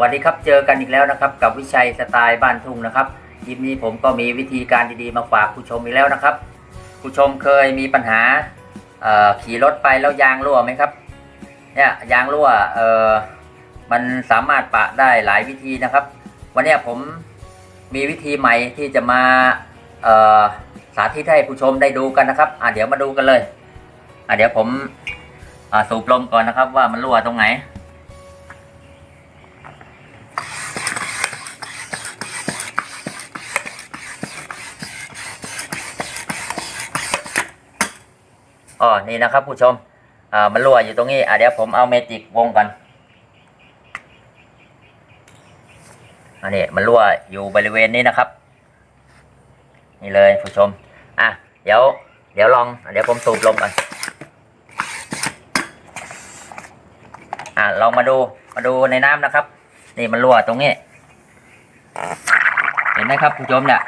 วัสดีครับ เจอกันอีกแล้วนะครับ กับวิชัยสไตล์บ้านทุ่งนะครับคลิปนี้ผมก็มีวิธีการดีๆมาฝากผู้ชมอีกแล้วนะครับ ผู้ชมเคยมีปัญหาขี่รถไปแล้วยางรั่วไหมครับเนี่ยยางรั่วมันสามารถปะได้หลายวิธีนะครับ วันนี้ผมมีวิธีใหม่ที่จะมาสาธิตให้ผู้ชมได้ดูกันนะครับอะเดี๋ยวมาดูกันเลยอะเดี๋ยวผมสูบลมก่อนนะครับว่ามันรั่วตรงไหน อ๋อนี่นะครับ ผู้ชมอ่ามันรั่วอยู่ตรงนี้อะเดี๋ยวผมเอาเมจิกวงก่อนอันนี้มันรั่วอยู่บริเวณนี้นะครับ นี่เลยผู้ชมอะเดี๋ยว เดี๋ยวลองอเดี๋ยวผมสูบลมก่อนอะลองมาดูมาดูในน้ำนะครับ นี่มันรั่วตรงนี้ เห็นไหมครับผู้ชมเนี่ย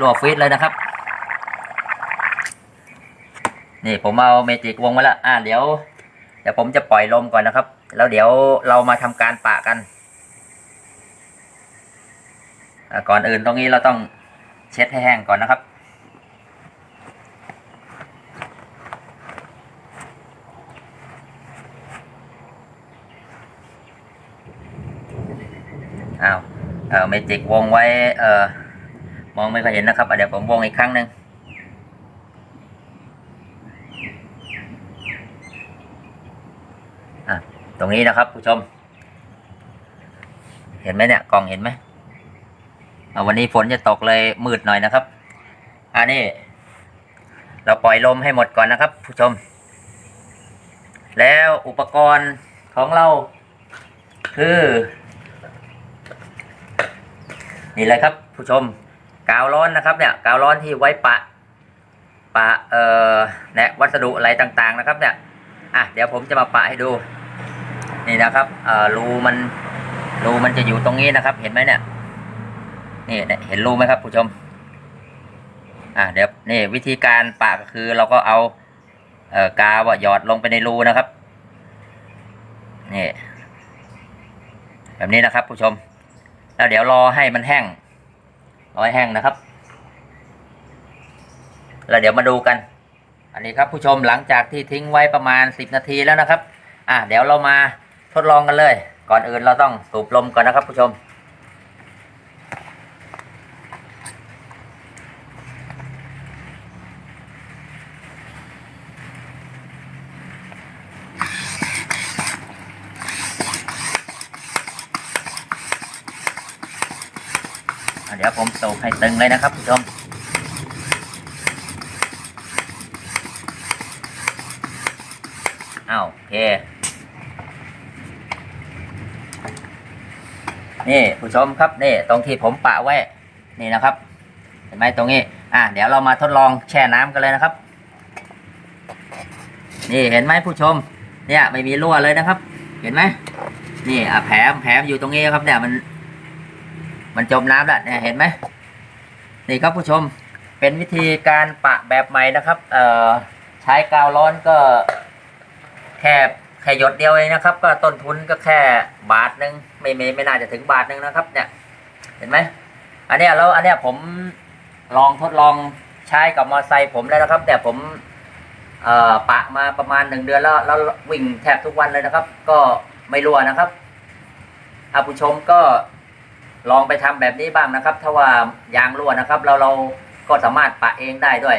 รั่วฟีดเลยนะครับ นี่ผมเอาเมจิกวงไว้แล้วอ่าเดี๋ยวเดี๋ยวผมจะปล่อยลมก่อนนะครับ แล้วเดี๋ยวเรามาทำการปะกันก่อนอื่นตรงนี้เราต้องเช็ดให้แห้งก่อนนะครับ อ้าว เออเมจิกวงไว้ เออมองไม่ค่อยเห็นนะครับเดี๋ยวผมวงอีกครั้งหนึ่ง อะ ตรงนี้นะครับ ผู้ชม เห็นไหมเนี่ยกล้องเห็นไหมวันนี้ฝนจะตกเลยมืดหน่อยนะครับ อันนี้ เราปล่อยลมให้หมดก่อนนะครับ ผู้ชม แล้วอุปกรณ์ของเรา คือ นี่เลยครับ ผู้ชม กาวร้อนนะครับ เนี่ย กาวร้อนที่ไว้ปะปะเอ่อแนะวัสดุอะไรต่างๆนะครับ เนี่ยอะเดี๋ยวผมจะมาปะให้ดู นี่นะครับรูมันรูมันจะอยู่ตรงนี้นะครับ เห็นไหมเนี่ยนี่เห็นรูไหมครับผู้ชม อะเดี๋ยวนี่วิธีการปะก็คือเราก็เอาเอ่อกาวหยอดลงไปในรูนะครับนี่แบบนี้นะครับ ผู้ชม แล้วเดี๋ยวรอให้มันแห้งรอให้แห้งนะครับ แล้วเดี๋ยวมาดูกัน อันนี้ครับผู้ชมหลังจากที่ทิ้งไว้ประมาณ 10 นาทีแล้วนะครับ อะเดี๋ยวเรามา ดลองกันเลย ก่อนอื่นเราต้องสูบลมก่อนนะครับผู้ชม เดี๋ยวผมสูบให้ตึงเลยนะครับผู้ชมอ้าวโอเค นี่ผู้ชมครับนี่ตรงที่ผมปะไว้นี่นะครับ เห็นไหมตรงนี้ อะเดี๋ยวเรามาทดลองแช่น้ำกันเลยนะครับ นี่เห็นไหมผู้ชม เนี่ยไม่มีรั่วเลยนะครับ เห็นไหมนี่อะแผลแผลอยู่ตรงนี้ครับเนี่ยมัน มันจมน้ำแล้วเนี่ยเห็นไหมนี่ครับผู้ชมเป็นวิธีการปะแบบใหม่นะครับ เอ่อใช้กาวร้อนก็แค่ ค่หยดเดียวเองนะครับ ก็ต้นทุนก็แค่บาทหนึ่งไม่ไม่ไม่น่าจะถึงบาทหนึ่งนะครับ เนี่ย เห็นไหมอันนี้แล้วอันนี้ผมลองทดลองใช้กับมอเตอร์ไซค์ผมแล้วนะครับ แต่ผมเอ่อปะมาประมาณหนึ่งเดือนแล้วแล้ววิ่งแทบทุกวันเลยนะครับ ก็ไม่รั่วนะครับอาผู้ชมก็ลองไปทำแบบนี้บ้างนะครับ ถ้าว่ายางรั่วนะครับ เราเราก็สามารถปะเองได้ด้วย